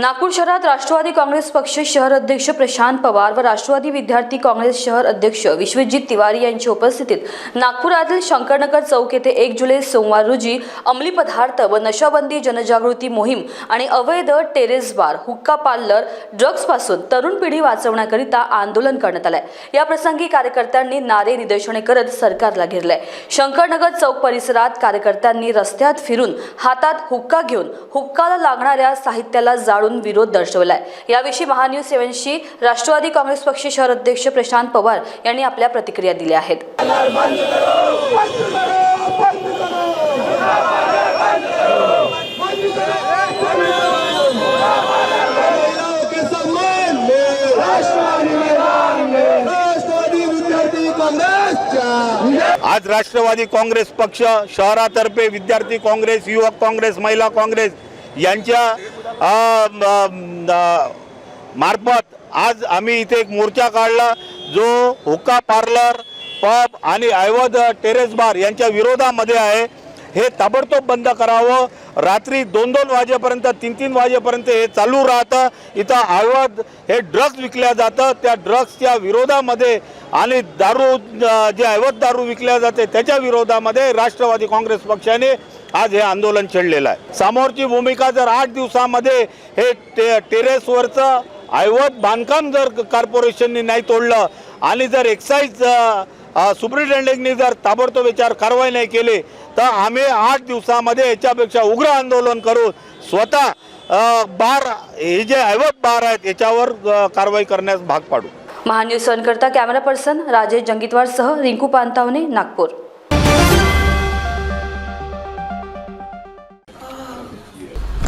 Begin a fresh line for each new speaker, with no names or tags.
नागपूर शहरात राष्ट्रवादी काँग्रेस पक्ष शहर अध्यक्ष प्रशांत पवार व राष्ट्रवादी विद्यार्थी काँग्रेस शहर अध्यक्ष विश्वजित तिवारी यांच्या उपस्थितीत नागपुरातील शंकरनगर चौक येथे एक जुलै सोमवार रोजी अंमली पदार्थ व नशाबंदी जनजागृती मोहीम आणि अवैध टेरेस बार हुक्का पार्लर ड्रग्जपासून तरुण पिढी वाचवण्याकरिता आंदोलन करण्यात आलंय. या प्रसंगी कार्यकर्त्यांनी नारे निदर्शने करत सरकारला घेरलंय. शंकरनगर चौक परिसरात कार्यकर्त्यांनी रस्त्यात फिरून हातात हुक्का घेऊन हुक्काला लागणाऱ्या साहित्याला जाळून विरोध दर्शवलाय. याविषयी महान्यूज सेव्हनशी राष्ट्रवादी काँग्रेस पक्ष शहर अध्यक्ष प्रशांत पवार यांनी आपल्या प्रतिक्रिया दिल्या आहेत.
आज राष्ट्रवादी काँग्रेस पक्ष शहरातर्फे विद्यार्थी काँग्रेस युवक काँग्रेस महिला काँग्रेस यांच्या मार्फत आज आम्ही इथे एक मोर्चा काढला जो हुक्का पार्लर पब आणि ऐवध टेरेस बार यांच्या विरोधामध्ये आहे. हे ताबडतोब बंद करावं. रात्री दोन दोन वाजेपर्यंत तीन तीन वाजेपर्यंत हे चालू राहतं. इथं ऐवध हे ड्रग्ज विकल्या जातं. त्या ड्रग्सच्या विरोधामध्ये आणि दारू जे ऐवध दारू विकल्या जाते त्याच्या विरोधामध्ये राष्ट्रवादी काँग्रेस पक्षाने आज हे आंदोलन छेडलेलं आहे. समोरची भूमिका जर आठ दिवसामध्ये हे टे टेरेसवरचं ऐवत बांधकाम जर कॉर्पोरेशननी नाही तोडलं आणि जर एक्साईज सुप्रिटेंडिंगनी जर ताबडतोब याच्यावर कारवाई नाही केली तर आम्ही आठ दिवसामध्ये याच्यापेक्षा उग्र आंदोलन करू स्वतः बार हे जे ऐवत बार आहेत याच्यावर कारवाई करण्यास भाग पाडू.
महान्यूज सनकरता कॅमेरा पर्सन राजेश जंगीतवारसह रिंकू पानतावणे नागपूर.